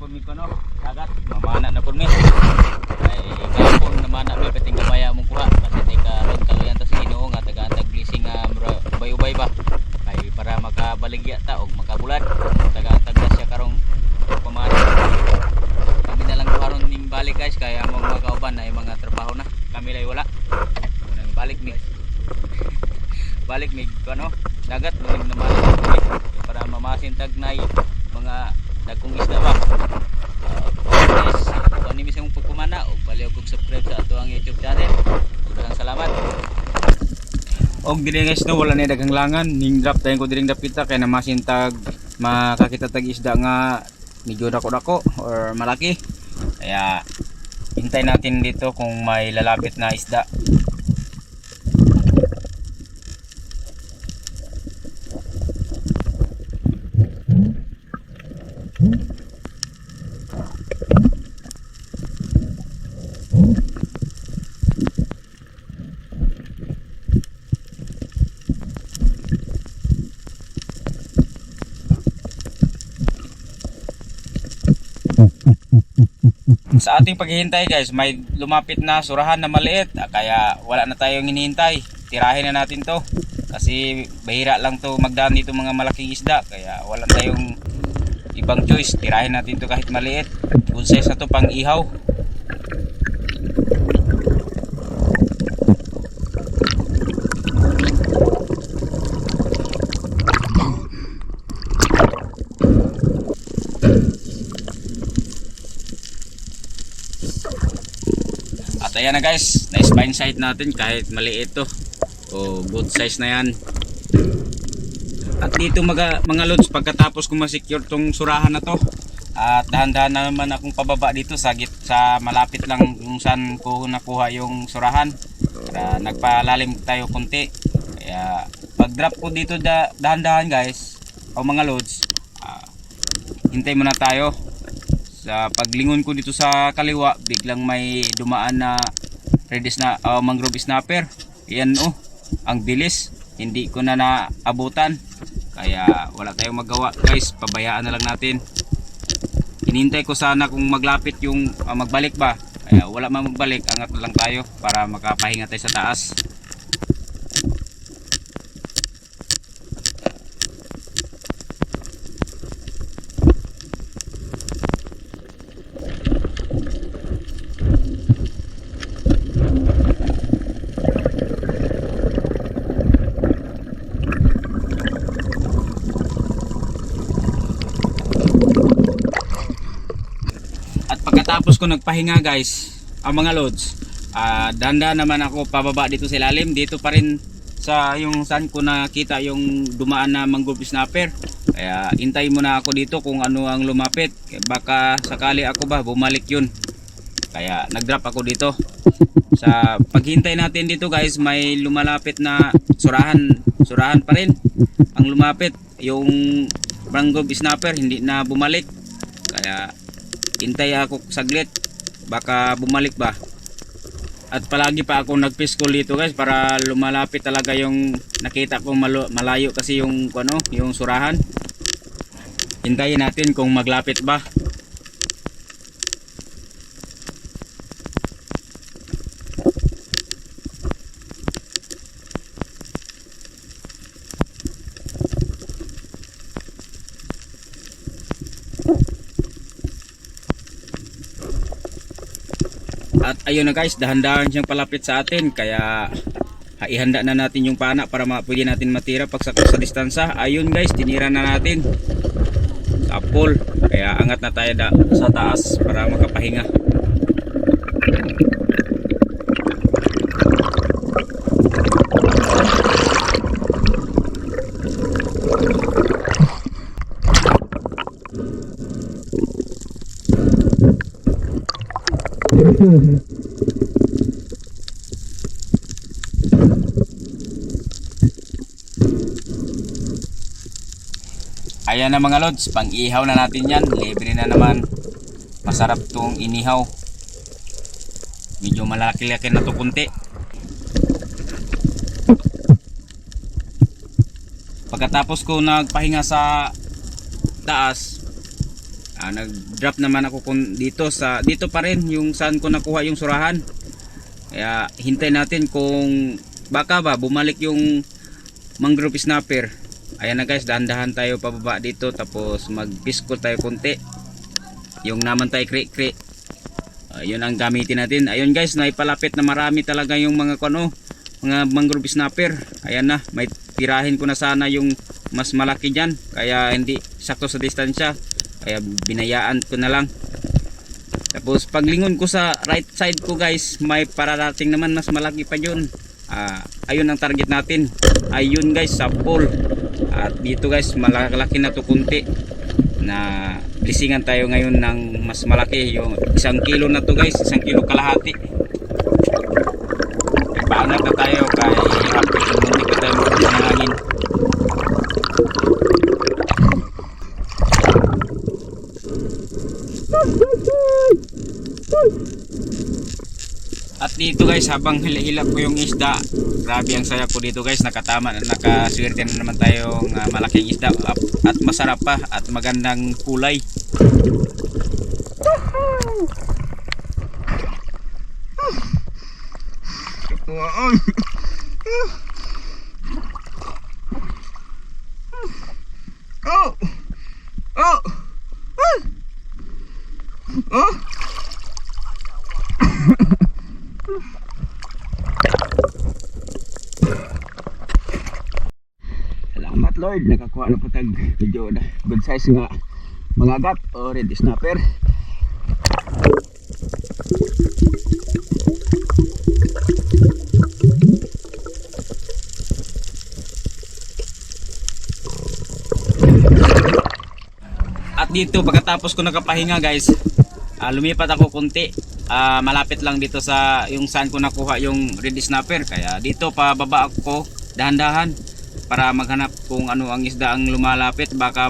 po mi ko no. Dagat mamana na po mi. Ay gapon namana mi pating gamaya mong kuha kasi tay ka ron kaluyan ta sa Ginoo nga taga-antag blessing nga mura- ubay-ubay ba. Ay para makabaligya ta og makabulat. Taga-antag na siya karong pamana. Kami na lang karon ning balik guys kaya ang mga kauban na mga trabaho na. Kami lay wala. Unang balik mi. balik mi ano dagat mo naman para mamasin tag nay mga dagkong isda ba? Uh, guys kung ni mismo pagkumana o baliw kog subscribe sa ato ang youtube channel. Daghang salamat. Og dili guys no wala ni daghang langan. Ning drop tayo ko diring dapita kay namasin tag makakita tag isda nga medyo dako-dako or malaki. Kaya hintay natin dito kung may lalapit na isda sa ating paghihintay guys may lumapit na surahan na maliit. Ah, kaya wala na tayong hinihintay. Tirahin na natin to. Kasi bahira lang to magdaan dito mga malaking isda. Kaya wala tayong ibang choice. Tirahin natin to kahit maliit. Good size na to pang ihaw At ayan na guys, nice fine sight natin kahit maliit to. O good size na yan. At dito mga, mga lods, pagkatapos ko masecure tong surahan na to, at dahan-dahan na naman akong pababa dito sa, git, sa malapit lang kung saan ko nakuha yung surahan. Para nagpalalim tayo konti. Kaya pag drop ko dito da, dahan-dahan guys, o mga loads, ah, hintay muna tayo sa paglingon ko dito sa kaliwa biglang may dumaan na red na uh, mangrove snapper. Yan oh ang bilis. Hindi ko na naabutan. Kaya wala tayong magawa. Guys pabayaan na lang natin. Hinintay ko sana kung maglapit yung ah, magbalik ba. Kaya wala man magbalik angat lang tayo para makapahinga tayo sa taas At pagkatapos ko nagpahinga guys, ang mga loads, ah danda naman ako pababa dito sa ilalim. Dito pa rin sa yung saan ko nakita yung dumaan na mangrove snapper. Kaya intay muna ako dito kung ano ang lumapit. Baka sakali ako ba bumalik yun. Kaya nag-drop ako dito. Sa paghintay natin dito guys, may lumalapit na surahan, surahan pa rin. Ang lumapit, yung mangrove snapper hindi na bumalik. Kaya hintay ako saglit. Baka bumalik ba? At palagi pa ako nagpiskol dito guys para lumalapit talaga yung nakita ko malo- malayo kasi yung ano yung surahan. Hintayin natin kung maglapit ba At ayun na guys, dahan-dahan siyang palapit sa atin kaya ha, ihanda na natin yung pana para pwede natin matira pag sa, sa distansya. Ayun guys, tinira na natin. Sa pool. Kaya angat na tayo da, sa taas para makapahinga. Ayan na mga lods, pang ihaw na natin yan. Libre na naman. Masarap tong inihaw. Medyo malaki-laki na to kunti. Pagkatapos ko nagpahinga sa taas, Ah, nag-drop naman ako kun dito sa dito pa rin yung saan ko nakuha yung surahan. Kaya hintay natin kung baka ba bumalik yung mangrove snapper. Ayan na guys, dahan-dahan tayo pababa dito tapos mag-pisco tayo konti. Yung naman tayo kri-kri. Ayun ang gamitin natin. Ayun guys, naipalapit na marami talaga yung mga kuno, mga mangrove snapper. Ayan na, may tirahin ko na sana yung mas malaki diyan kaya hindi sakto sa distansya. Kaya binayaan ko na lang. Tapos paglingon ko sa right side ko guys, may pararating naman mas malaki pa yun. Ah, ayun ang target natin. Ayun guys sa pole. At dito guys, malaki na to kunti. Na lisingan tayo ngayon ng mas malaki. Yung isang kilo na to guys isang kilo kalahati. Paangat na tayo kay hapit hindi ko tayo magpanangin at dito guys habang hilahilap ko yung isda grabe ang saya ko dito guys nakatama na nakaswerte na naman tayong ah, malaking isda at, at masarap pa at magandang kulay Wow. Oh. Oh. Oh. Salamat Lord, nakakuha na patag medyo na good size nga mga gat o red snapper. At dito pagkatapos ko nakapahinga guys, ah, lumipat ako kunti. Ah, malapit lang dito sa yung saan ko nakuha yung red snapper. Kaya dito pababa ako dahan-dahan para maghanap kung ano ang isda ang lumalapit. Baka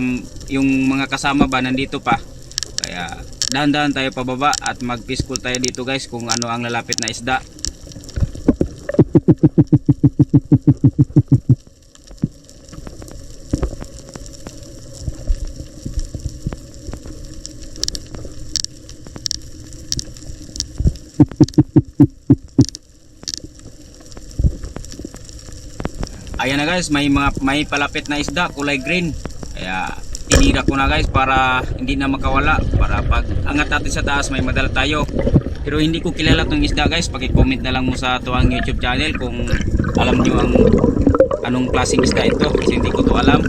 yung mga kasama ba nandito pa. Kaya dahan-dahan tayo pababa at mag-piscool tayo dito guys kung ano ang lalapit na isda. Ayan na guys, may mga may palapit na isda, kulay green. Kaya tinira ko na guys para hindi na makawala para pag angat natin sa taas may madala tayo. Pero hindi ko kilala tong isda guys, paki-comment na lang mo sa tuwang YouTube channel kung alam niyo ang anong klaseng isda ito kasi hindi ko to alam.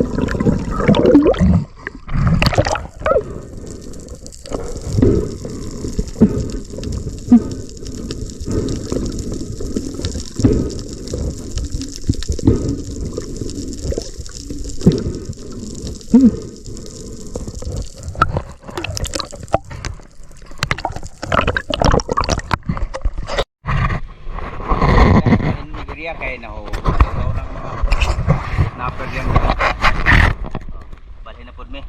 Nigeria kay na ho. Ikaw ng mga snapper yan. Bali na pod me.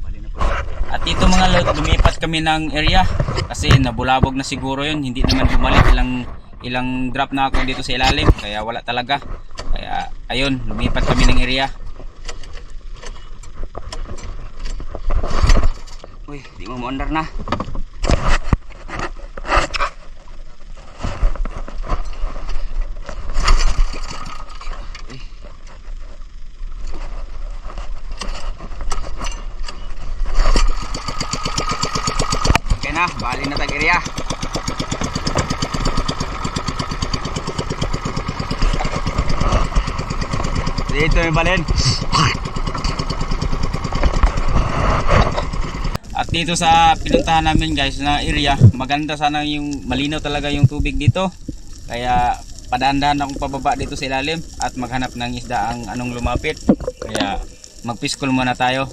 Bali na pod. At dito mga lord, lumipat kami ng area kasi nabulabog na siguro yun. Hindi naman bumalik ilang ilang drop na ako dito sa ilalim kaya wala talaga. Kaya ayun, lumipat kami ng area. Uy, di mo mo na. Okay na, bali na tag-area. Dito yung balin. At dito sa pinuntahan namin guys na area, maganda sana yung malinaw talaga yung tubig dito. Kaya padaan-dahan akong pababa dito sa ilalim at maghanap ng isda ang anong lumapit. Kaya magpiskol muna tayo.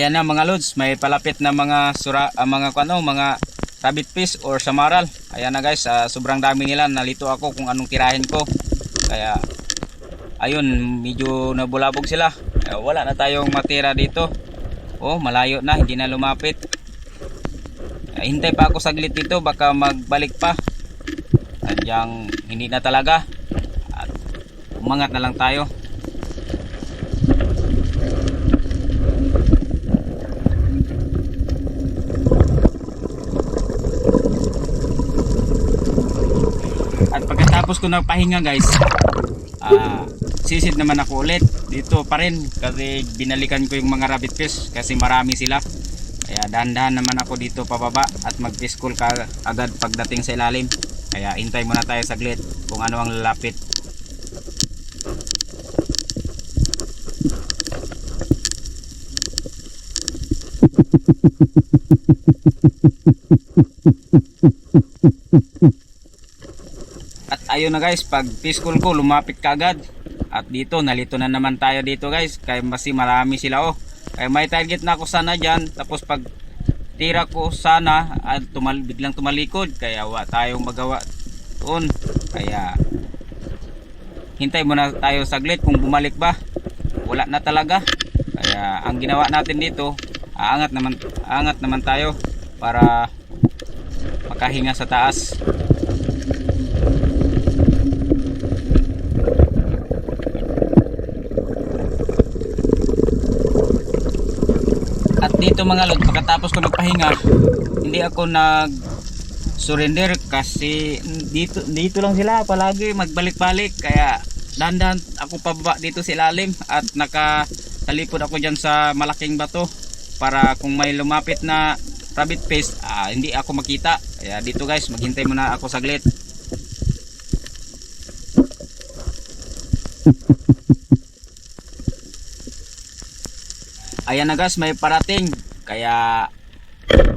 Ayan na mga lods, may palapit na mga sura, ah, mga ano, mga rabbit fish or samaral. Ayan na guys, ah, sobrang dami nila. Nalito ako kung anong tirahin ko. Kaya ayun, medyo nabulabog sila. Kaya wala na tayong matira dito. Oh, malayo na, hindi na lumapit. Ay, hintay pa ako saglit dito, baka magbalik pa. Sadyang hindi na talaga. At umangat na lang tayo. Pagkatapos ko nagpahinga guys, ah sisid naman ako ulit dito pa rin kasi binalikan ko yung mga rabbit fish kasi marami sila. Kaya dahan-dahan naman ako dito pababa at mag-fish call ka agad pagdating sa ilalim. Kaya hintay muna tayo saglit kung ano ang lalapit. At ayun na guys, pag call ko lumapit kagad. At dito, nalito na naman tayo dito guys. Kaya masi marami sila oh. Kaya may target na ako sana dyan. Tapos pag tira ko sana at tumal biglang tumalikod. Kaya wa tayong magawa doon. Kaya hintay muna tayo saglit kung bumalik ba. Wala na talaga. Kaya ang ginawa natin dito, aangat naman, aangat naman tayo para makahinga sa taas. Dito mga lod, pagkatapos ko nagpahinga, hindi ako nag surrender kasi dito dito lang sila palagi magbalik-balik. Kaya dandan ako pababa dito sa ilalim at nakatalipod ako diyan sa malaking bato para kung may lumapit na rabbit face ah, hindi ako makita. Kaya dito guys maghintay muna ako saglit ayan na guys may parating. Kaya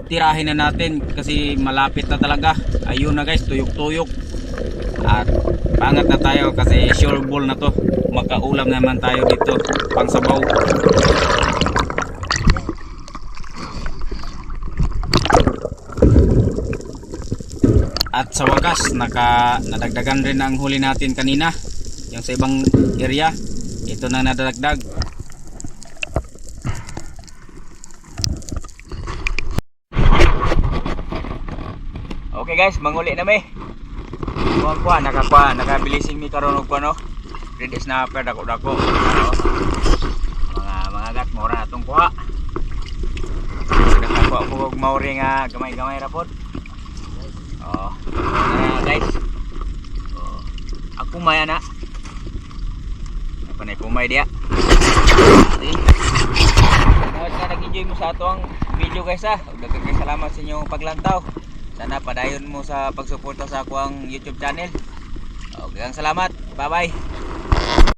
tirahin na natin kasi malapit na talaga. Ayun na guys tuyok tuyok at pangat na tayo kasi sure ball na to. Makaulam naman tayo dito pang sabaw. At sa wakas naka nadagdagan rin ang huli natin kanina. Yung sa ibang area ito na nadagdag Okay guys, manguli na mi. Kuha kuha, nakakuha, nakabilising mi karon og kuno. Ready snapper dako dako. Mga mga gat mura na tong kuha. Nakakuha ko og mauri nga gamay-gamay ra pod. Oh, na guys. Oh, ako maya na. Apa na kumay dia. Salamat nga nag-enjoy mo sa ato ang video guys ha. Daghang salamat sa inyong paglantaw. Sana padayon mo sa pagsuporta sa ako ang YouTube channel. Okay, salamat. Bye-bye.